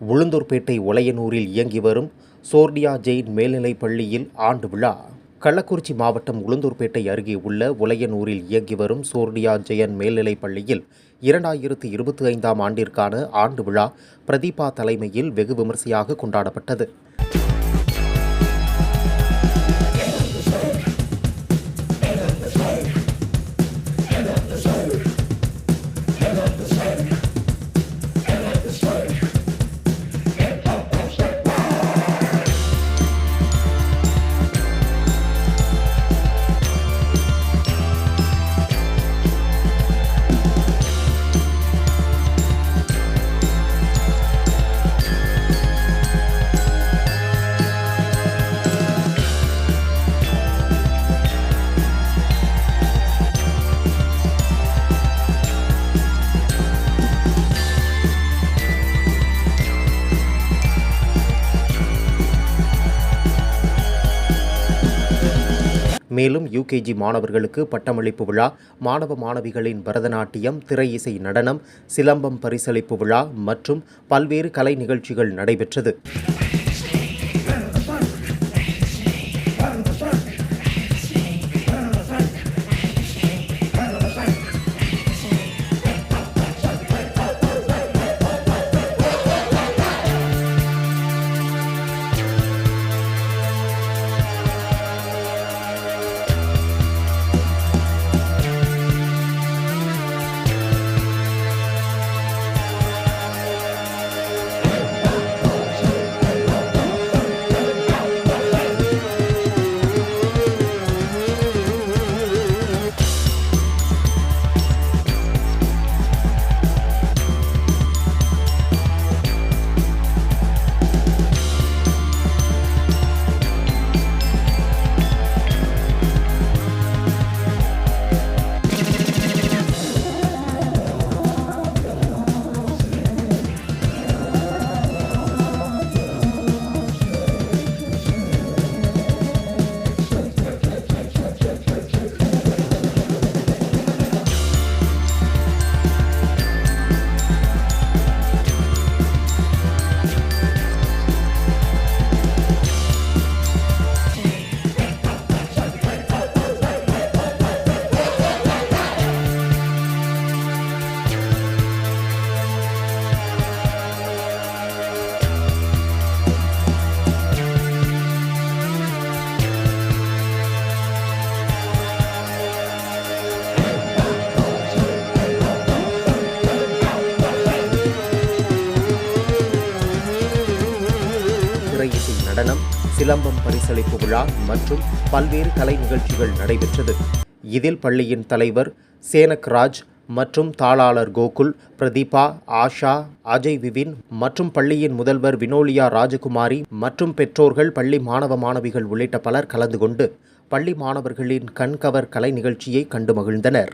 உளுந்தூர்பேட்டை ஒலையனூரில் இயங்கி வரும் சோர்டியா ஜெயின் மேல்நிலைப் பள்ளியில் ஆண்டு விழா. கள்ளக்குறிச்சி மாவட்டம் உளுந்தூர்பேட்டை அருகே உள்ள உலையனூரில் இயங்கி வரும் சோர்டியா ஜெயன் மேல்நிலைப் பள்ளியில் இரண்டாயிரத்து இருபத்தி ஐந்தாம் ஆண்டிற்கான ஆண்டு விழா பிரதீபா தலைமையில் வெகு விமரிசையாக கொண்டாடப்பட்டது. மேலும் யூகேஜி மாணவர்களுக்கு பட்டமளிப்பு விழா மாணவ மாணவிகளின் பரதநாட்டியம் திரை இசை நடனம் சிலம்பம் பரிசளிப்பு விழா மற்றும் பல்வேறு கலை நிகழ்ச்சிகள் நடைபெற்றது. நடனம் சிலம்பம் பரிசளிப்பு விழா மற்றும் பல்வேறு கலை நிகழ்ச்சிகள் நடைபெற்றது. இதில் பள்ளியின் தலைவர் சேனக்ராஜ் மற்றும் தாளாளர் கோகுல் பிரதீபா ஆஷா அஜய் விவின் மற்றும் பள்ளியின் முதல்வர் வினோலியா ராஜகுமாரி மற்றும் பெற்றோர்கள் பள்ளி மாணவ மாணவிகள் உள்ளிட்ட பலர் கலந்து கொண்டு பள்ளி மாணவர்களின் கண்கவர் கலை நிகழ்ச்சியை கண்டு மகிழ்ந்தனர்.